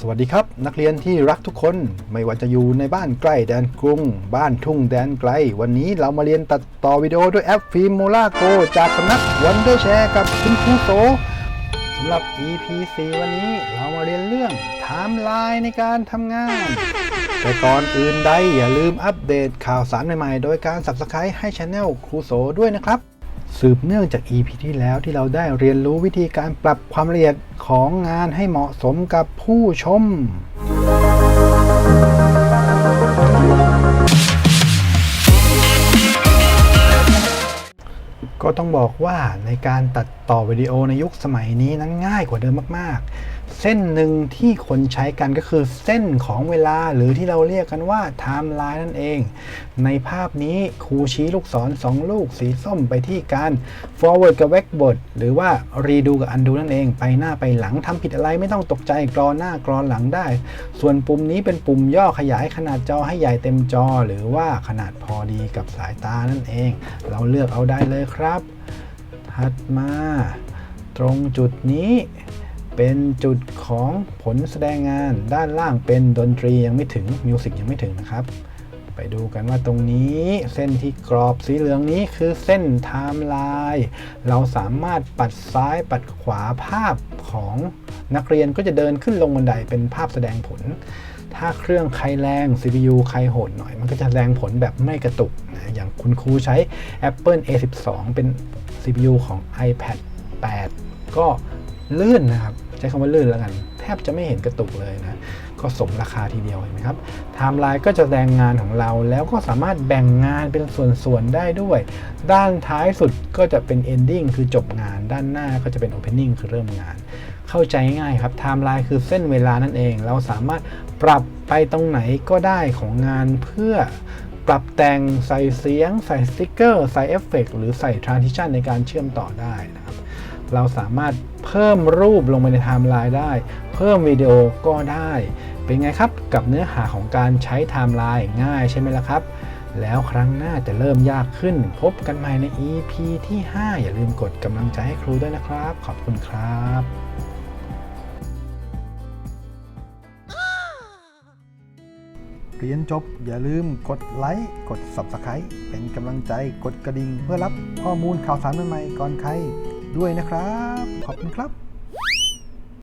สวัสดีครับ นักเรียนที่รักทุกคนไม่ว่าจะอยู่ในบ้านใกล้แดนกรุง บ้านทุ่งแดนไกล วันนี้เรามาเรียนตัดต่อวิดีโอด้วยแอปฟิล์มโมล่าโกจากสำนักวันเดอร์แชร์กับคุณครูโสสำหรับ EP 4วันนี้เรามาเรียนเรื่องไทม์ไลน์ในการทำงาน แต่ก่อนอื่นใดอย่าลืมอัปเดตข่าวสารใหม่ๆ โดยการ Subscribe ให้ช anel ครูโสด้วยนะครับ สืบเนื่องจาก EP ที่แล้วที่เราได้เรียนรู้วิธีการปรับความละเอียดของงานให้เหมาะสมกับผู้ชม ก็ต้องบอกว่าในการตัดต่อวิดีโอในยุคสมัยนี้นั้นง่ายกว่าเดิมมากๆ เส้นหนึ่งที่คนใช้กันก็คือเส้นของเวลาหรือที่เราเรียกกันว่าไทม์ไลน์นั่นเอง ในภาพนี้ครูชี้ลูกศรสองลูกสีส้มไปที่การ forward กับ backward หรือว่า redo กับ undo นั่นเอง ไปหน้าไปหลังทำผิดอะไรไม่ต้องตกใจกรอหน้ากรอหลังได้ ส่วนปุ่มนี้เป็นปุ่มย่อขยายขนาดจอให้ใหญ่เต็มจอ หรือว่าขนาดพอดีกับสายตานั่นเอง เราเลือกเอาได้เลยครับถัดมา ตรงจุดนี้ เป็นจุดของผลแสดงงานด้านล่างเป็นดนตรียังไม่ถึงมิวสิกยังไม่ถึงนะครับ ไปดูกันว่าตรงนี้เส้นที่กรอบสีเหลืองนี้คือเส้นไทม์ไลน์เราสามารถปัดซ้ายปัดขวาภาพของนักเรียนก็จะเดินขึ้นลงบันไดเป็นภาพแสดงผล ถ้าเครื่องใครแรง CPU ใครโหดหน่อย มันก็จะแสดงผลแบบไม่กระตุกนะอย่างคุณครูใช้ Apple A12 เป็น CPU ของ iPad 8 ก็ลื่นนะครับ ใช้คำว่าลื่นแล้วกัน แทบจะไม่เห็นกระตุกเลยนะ ก็สมราคาทีเดียวเห็นไหมครับไทม์ไลน์ก็จะแสดงงานของเราแล้วก็สามารถแบ่งงานเป็นส่วนๆได้ด้วย ด้านท้ายสุดก็จะเป็น ending คือจบงาน ด้านหน้าก็จะเป็น opening คือเริ่มงาน เข้าใจง่ายครับไทม์ไลน์คือเส้นเวลานั่นเอง เราสามารถปรับไปตรงไหนก็ได้ของงานเพื่อปรับแต่งใส่เสียง ใส่สติกเกอร์ ใส่เอฟเฟกหรือใส่ transition ในการเชื่อมต่อได้นะครับ เราสามารถเพิ่มรูปลงไปในไทม์ไลน์ได้ เพิ่มวิดีโอก็ได้ เป็นไงครับกับเนื้อหาของการใช้ไทม์ไลน์ง่ายใช่ไหมล่ะครับ แล้วครั้งหน้าจะเริ่มยากขึ้น พบกันใหม่ใน EP ที่ 5 อย่าลืมกดกำลังใจให้ครูด้วยนะครับ ขอบคุณครับเรียนจบอย่าลืมกดไลค์กด Subscribe เป็นกำลังใจกดกระดิ่งเพื่อรับข้อมูลข่าวสารใหม่ๆก่อนใคร ด้วยนะครับ ขอบคุณครับ